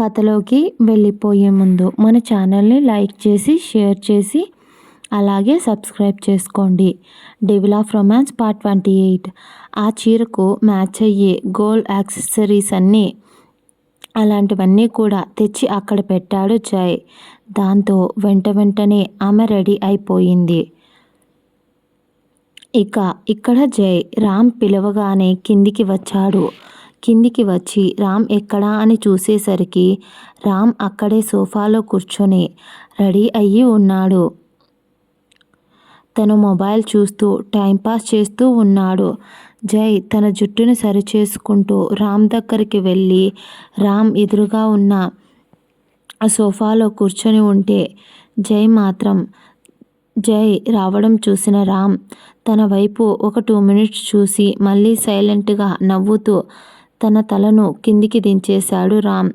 కథలోకి వెళ్ళిపోయే ముందు మన ఛానల్ని లైక్ చేసి షేర్ చేసి అలాగే సబ్స్క్రైబ్ చేసుకోండి. Devil of romance part twenty eight. ఆ చీరకు మ్యాచ్ అయ్యే గోల్డ్ యాక్సెసరీస్ అన్నీ అలాంటివన్నీ కూడా తెచ్చి అక్కడ పెట్టాడు జై దాంతో వెంట వెంటనే ఆమె రెడీ అయిపోయింది. ఇక ఇక్కడ జై రామ్ పిలవగానే కిందికి వచ్చాడు. కిందికి వచ్చి రామ్ ఎక్కడా? అని చూసేసరికి రామ్ అక్కడే సోఫాలో కూర్చొని రెడీ అయ్యి ఉన్నాడు. తను మొబైల్ చూస్తూ టైంపాస్ చేస్తూ ఉన్నాడు. జై తన జుట్టును సరిచేసుకుంటూ రామ్ దగ్గరికి వెళ్ళి రామ్ ఎదురుగా ఉన్న సోఫాలో కూర్చొని ఉంటే జై మాత్రం జై రావడం చూసిన రామ్ తన వైపు ఒక టూ మినిట్స్ చూసి మళ్ళీ సైలెంట్గా నవ్వుతూ తన తలను కిందికి దించేశాడు రామ్.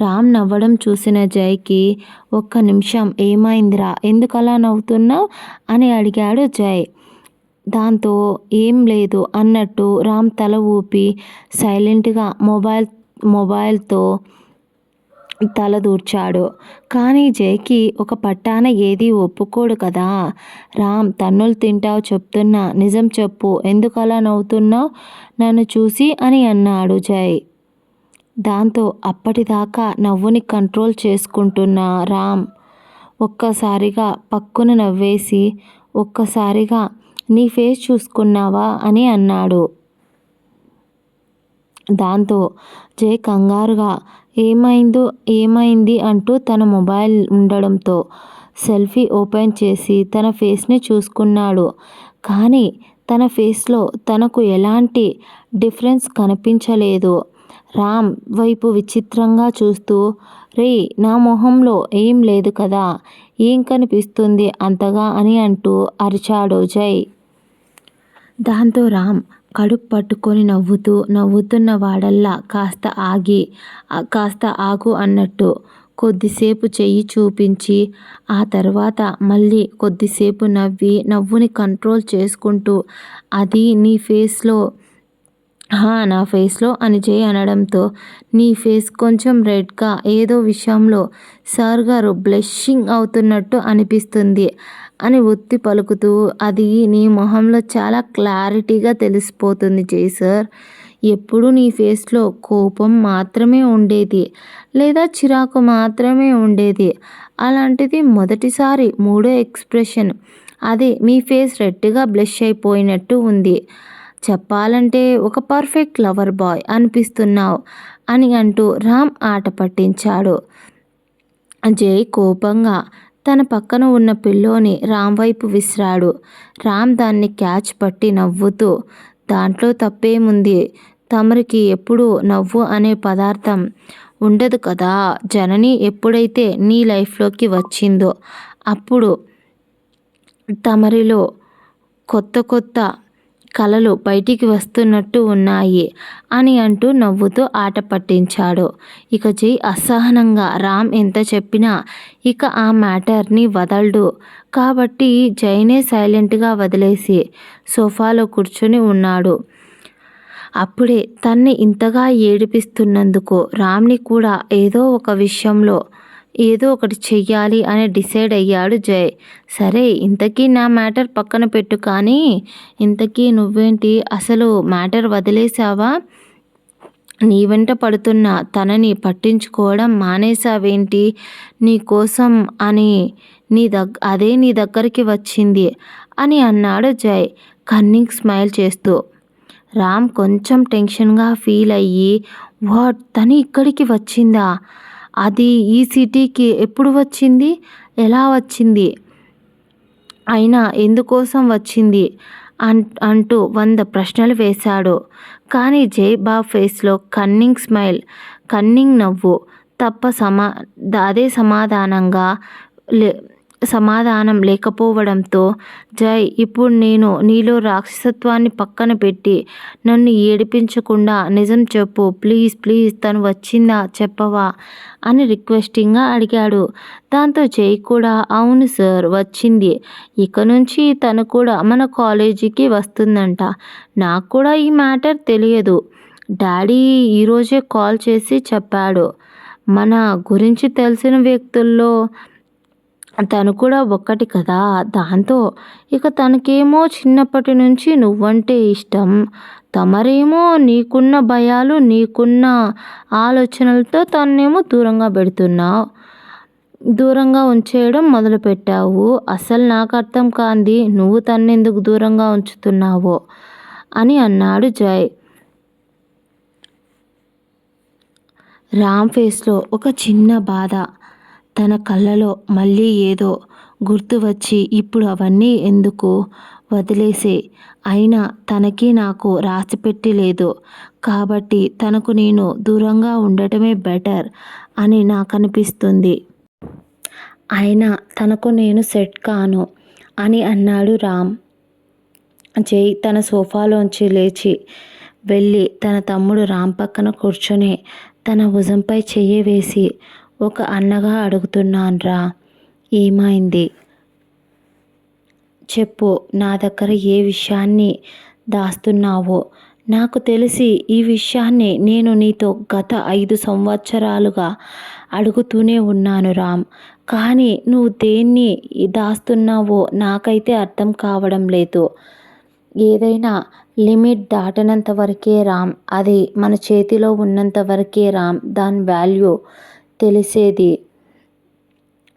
రామ్ నవ్వడం చూసిన జైకి ఒక్క నిమిషం ఏమైందిరా? ఎందుకలా నవ్వుతున్నావు? అని అడిగాడు జై. దాంతో ఏం లేదు అన్నట్టు రామ్ తల ఊపి సైలెంట్గా మొబైల్ మొబైల్తో తలదూర్చాడు. కానీ జైకి ఒక పట్టాన ఏది ఒప్పుకోడు కదా. రామ్ తన్నులు తింటావు చెప్తున్నా. నిజం చెప్పు. ఎందుకలా నవ్వుతున్నావు? నన్ను చూసి అని అన్నాడు జై. దాంతో అప్పటిదాకా నవ్వుని కంట్రోల్ చేసుకుంటున్న రామ్ ఒక్కసారిగా పక్కున నవ్వేసి ఒక్కసారిగా నీ ఫేస్ చూసుకున్నావా? అని అన్నాడు. దాంతో జై కంగారుగా ఏమైందో ఏమైంది? అంటూ తన మొబైల్ ఉండడంతో సెల్ఫీ ఓపెన్ చేసి తన ఫేస్ని చూసుకున్నాడు. కానీ తన ఫేస్లో తనకు ఎలాంటి డిఫరెన్స్ కనిపించలేదు. రామ్ వైపు విచిత్రంగా చూస్తూ రే నా మొహంలో ఏం లేదు కదా? ఏం కనిపిస్తుంది అంతగా? అని అంటూ అరిచాడు జై. దాంతో రామ్ కడుపు పట్టుకొని నవ్వుతూ నవ్వుతున్న వాడల్లా కాస్త ఆగి కాస్త ఆగు అన్నట్టు కొద్దిసేపు చెయ్యి చూపించి ఆ తర్వాత మళ్ళీ కొద్దిసేపు నవ్వి నవ్వుని కంట్రోల్ చేసుకుంటూ అది నీ ఫేస్లో నా ఫేస్లో అని చేయి అనడంతో నీ ఫేస్ కొంచెం రెడ్గా ఏదో విషయంలో సార్ గారు బ్లెషింగ్ అవుతున్నట్టు అనిపిస్తుంది. అని ఒత్తి పలుకుతూ అది నీ మొహంలో చాలా క్లారిటీగా తెలిసిపోతుంది జై సార్ ఎప్పుడు నీ ఫేస్లో కోపం మాత్రమే ఉండేది లేదా చిరాకు మాత్రమే ఉండేది. అలాంటిది మొదటిసారి మూడో ఎక్స్ప్రెషన్. అది మీ ఫేస్ రెడ్గా బ్లెష్ అయిపోయినట్టు ఉంది. చెప్పాలంటే ఒక పర్ఫెక్ట్ లవర్ బాయ్ అనిపిస్తున్నావు అని అంటూ రామ్ ఆట పట్టించాడు. జై కోపంగా తన పక్కన ఉన్న పిల్లోని రామ్ వైపు విసిరాడు. రామ్ దాన్ని క్యాచ్ పట్టి నవ్వుతూ దాంట్లో తప్పేముంది? తమరికి ఎప్పుడు నవ్వు అనే పదార్థం ఉండదు కదా? జనని ఎప్పుడైతే నీ లైఫ్లోకి వచ్చిందో అప్పుడు తమరిలో కొత్త కొత్త కళలు బయటికి వస్తున్నట్టు ఉన్నాయి అని అంటూ నవ్వుతూ ఆట పట్టించాడు. ఇక జై అసహనంగా రామ్ ఎంత చెప్పినా ఇక ఆ మ్యాటర్ని వదలడు. కాబట్టి జైనే సైలెంట్గా వదిలేసి సోఫాలో కూర్చొని ఉన్నాడు. అప్పుడే తన్ని ఇంతగా ఏడిపిస్తున్నందుకు రామ్ని కూడా ఏదో ఒక విషయంలో ఏదో ఒకటి చెయ్యాలి అని డిసైడ్ అయ్యాడు జై. సరే ఇంతకీ నా మ్యాటర్ పక్కన పెట్టు కానీ ఇంతకీ నువ్వేంటి? అసలు మ్యాటర్ వదిలేసావా నీ వెంట పడుతున్న తనని పట్టించుకోవడం మానేసావేంటి నీ కోసం అని నీ దగ్ అదే నీ దగ్గరికి వచ్చింది అని అన్నాడు జై కన్నింగ్ స్మైల్ చేస్తూ. రామ్ కొంచెం టెన్షన్గా ఫీల్ అయ్యి వాట్? తను ఇక్కడికి వచ్చిందా? అది ఈ సిటీకి ఎప్పుడు వచ్చింది? ఎలా వచ్చింది? అయినా ఎందుకోసం వచ్చింది? అన్ అంటూ వంద ప్రశ్నలు వేశాడు. కానీ జైబాబ్ ఫేస్లో కన్నింగ్ స్మైల్ కన్నింగ్ నవ్వు తప్ప సమా అదే సమాధానంగా లే సమాధానం లేకపోవడంతో జై ఇప్పుడు నేను నీలో రాక్షసత్వాన్ని పక్కన పెట్టి నన్ను ఏడిపించకుండా నిజం చెప్పు ప్లీజ్ ప్లీజ్ తను వచ్చిందా చెప్పవా అని రిక్వెస్టింగ్గా అడిగాడు. దాంతో జై కూడా అవును సార్ వచ్చింది. ఇక నుంచి తను కూడా మన కాలేజీకి వస్తుందంట. నాకు కూడా ఈ మ్యాటర్ తెలియదు. డాడీ ఈరోజే కాల్ చేసి చెప్పాడు. మన గురించి తెలిసిన వ్యక్తుల్లో తను కూడా ఒక్కటి కదా. దాంతో ఇక తనకేమో చిన్నప్పటి నుంచి నువ్వంటే ఇష్టం. తమరేమో నీకున్న భయాలు నీకున్న ఆలోచనలతో తన్నేమో దూరంగా పెడుతున్నావు. దూరంగా ఉంచేయడం మొదలుపెట్టావు. అసలు నాకు అర్థం కాంది నువ్వు తన్నెందుకు దూరంగా ఉంచుతున్నావో అని అన్నాడు జై. రామ్ ఫేస్లో ఒక చిన్న బాధ. తన కళ్ళలో మళ్ళీ ఏదో గుర్తు వచ్చి ఇప్పుడు అవన్నీ ఎందుకు వదిలేసే? అయినా తనకి నాకు రాసిపెట్టి లేదు. కాబట్టి తనకు నేను దూరంగా ఉండటమే బెటర్ అని నాకు అనిపిస్తుంది అయినా తనకు నేను సెట్ కాను అని అన్నాడు రామ్. జై తన సోఫాలోంచి లేచి వెళ్ళి తన తమ్ముడు రామ్ పక్కన కూర్చొని తన భుజంపై చెయ్యి వేసి ఒక అన్నగా అడుగుతున్నాన్రా. ఏమైంది? చెప్పు నా దగ్గర ఏ విషయాన్ని దాస్తున్నావో. నాకు తెలిసి ఈ విషయాన్ని నేను నీతో గత ఐదు సంవత్సరాలుగా అడుగుతూనే ఉన్నాను రామ్. కానీ నువ్వు దేన్ని దాస్తున్నావో నాకైతే అర్థం కావడం లేదు. ఏదైనా లిమిట్ దాటినంత వరకే రామ్ అది మన చేతిలో ఉన్నంత వరకే రామ్ దాని వాల్యూ తెలిసేది.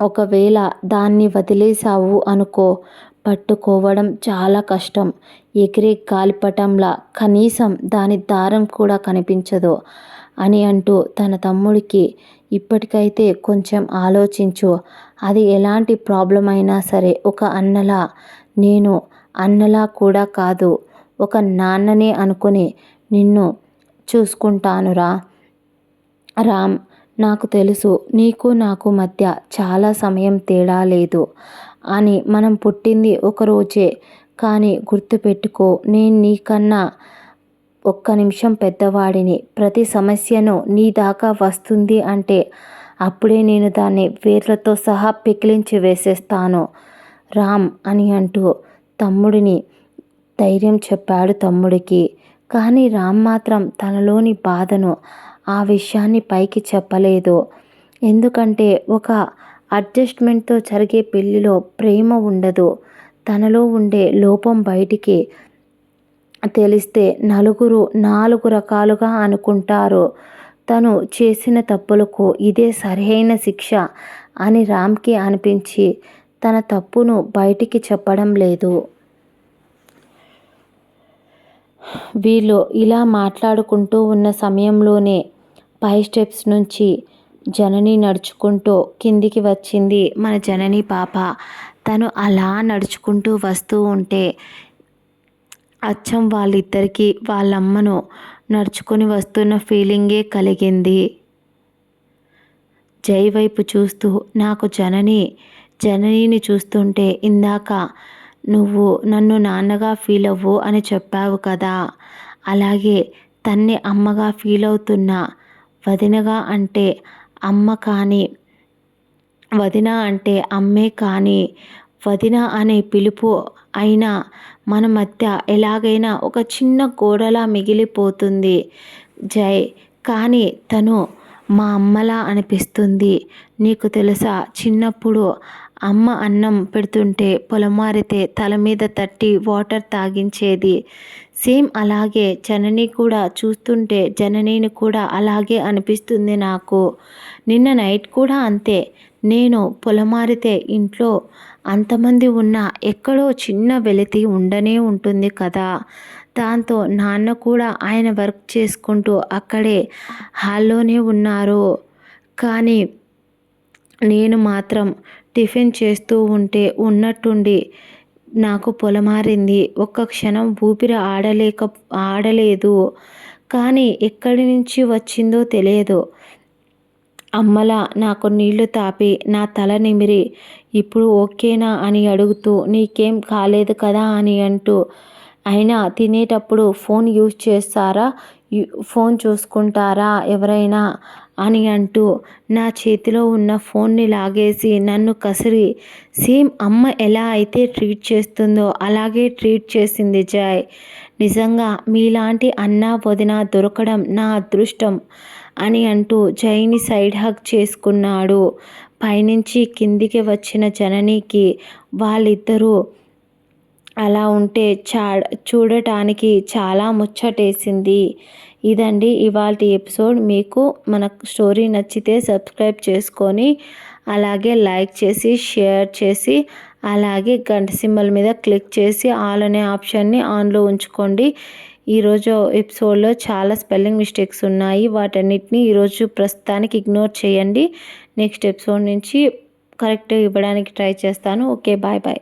ఒకవేళ దాన్ని వదిలేసావు అనుకో పట్టుకోవడం చాలా కష్టం. ఎగిరే గాలిపటంలా కనీసం దాని దారం కూడా కనిపించదు అని అంటూ తన తమ్ముడికి ఇప్పటికైతే కొంచెం ఆలోచించు. అది ఎలాంటి ప్రాబ్లం అయినా సరే ఒక అన్నలా నేను అన్నలా కూడా కాదు. ఒక నాన్ననే అనుకుని నిన్ను చూసుకుంటానురా. రామ్ నాకు తెలుసు నీకు నాకు మధ్య చాలా సమయం తేడా లేదు అని మనం పుట్టింది ఒకరోజే కానీ గుర్తుపెట్టుకో నేను నీకన్నా ఒక్క నిమిషం పెద్దవాడిని. ప్రతి సమస్యను నీ దాకా వస్తుంది అంటే అప్పుడే నేను దాన్ని వేర్లతో సహా పికిలించి వేసేస్తాను. రామ్ అని అంటూ తమ్ముడిని ధైర్యం చెప్పాడు తమ్ముడికి. కానీ రామ్ మాత్రం తనలోని బాధను ఆ విషయాన్ని పైకి చెప్పలేదు. ఎందుకంటే ఒక అడ్జస్ట్మెంట్తో జరిగే పెళ్ళిలో ప్రేమ ఉండదు. తనలో ఉండే లోపం బయటికి తెలిస్తే నలుగురు నాలుగు రకాలుగా అనుకుంటారు. తను చేసిన తప్పులకు ఇదే సరైన శిక్ష అని రామ్కి అనిపించి తన తప్పును బయటికి చెప్పడం లేదు. వీళ్ళు ఇలా మాట్లాడుకుంటూ ఉన్న సమయంలోనే పై స్టెప్స్ నుంచి జనని నడుచుకుంటూ కిందికి వచ్చింది మన జనని పాప. తను అలా నడుచుకుంటూ వస్తూ ఉంటే అచ్చం వాళ్ళిద్దరికీ వాళ్ళమ్మను నడుచుకొని వస్తున్న ఫీలింగే కలిగింది. జై వైపు చూస్తూ నాకు జనని జననిని చూస్తుంటే ఇందాక నువ్వు నన్ను నాన్నగా ఫీల్ అవ్వు అని చెప్పావు కదా. అలాగే తన్ని అమ్మగా ఫీల్ అవుతున్నా. వదినగా అంటే అమ్మ కానీ వదిన అంటే అమ్మే కానీ వదిన అనే పిలుపు అయినా మన మధ్య ఎలాగైనా ఒక చిన్న గోడలా మిగిలిపోతుంది. జై. కానీ తను మా అమ్మలా అనిపిస్తుంది. నీకు తెలుసా చిన్నప్పుడు అమ్మ అన్నం పెడుతుంటే పొలమారితే తల మీద తట్టి వాటర్ తాగించేది. సేమ్ అలాగే జనని కూడా చూస్తుంటే జననీని కూడా అలాగే అనిపిస్తుంది నాకు. నిన్న నైట్ కూడా అంతే. నేను పొలమారితే ఇంట్లో అంతమంది ఉన్నా ఎక్కడో చిన్న వెలితి ఉండనే ఉంటుంది కదా. దాంతో నాన్న కూడా ఆయన వర్క్ చేసుకుంటూ అక్కడే హాల్లోనే ఉన్నారు. కానీ నేను మాత్రం టిఫిన్ చేస్తూ ఉంటే ఉన్నట్టుండి నాకు పొలమారింది. ఒక్క క్షణం ఊపిరి ఆడలేక ఆడలేదు. కానీ ఎక్కడి నుంచి వచ్చిందో తెలియదు. అమ్మలా నాకు నీళ్ళు తాపి నా తల నిమిరి ఇప్పుడు ఓకేనా? అని అడుగుతూ నీకేం కాలేదు కదా? అని అంటూ అయినా తినేటప్పుడు ఫోన్ యూజ్ చేస్తారా? ఫోన్ చూసుకుంటారా? ఎవరైనా అని అంటూ నా చేతిలో ఉన్న ఫోన్ని లాగేసి నన్ను కసిరి. సేమ్ అమ్మ ఎలా అయితే ట్రీట్ చేస్తుందో అలాగే ట్రీట్ చేసింది జాయ్. నిజంగా మీలాంటి అన్న వదిన దొరకడం నా అదృష్టం అని అంటూ జైని సైడ్ హక్ చేసుకున్నాడు. పైనుంచి కిందికి వచ్చిన జననికి వాళ్ళిద్దరూ అలా ఉంటే చా చూడటానికి చాలా ముచ్చటేసింది. ఇదండి ఇవాళ ఎపిసోడ్. మీకు మన స్టోరీ నచ్చితే సబ్స్క్రైబ్ చేసుకొని అలాగే లైక్ చేసి షేర్ చేసి అలాగే గంట సింబల్ మీద క్లిక్ చేసి ఆల్ అనే ఆప్షన్ని ఆన్లో ఉంచుకోండి. ఈరోజు ఎపిసోడ్లో చాలా స్పెల్లింగ్ మిస్టేక్స్ ఉన్నాయి. వాటన్నిటిని ఈరోజు ప్రస్తుతానికి ఇగ్నోర్ చేయండి. నెక్స్ట్ ఎపిసోడ్ నుంచి కరెక్ట్ ఇవ్వడానికి ట్రై చేస్తాను. Okay bye bye.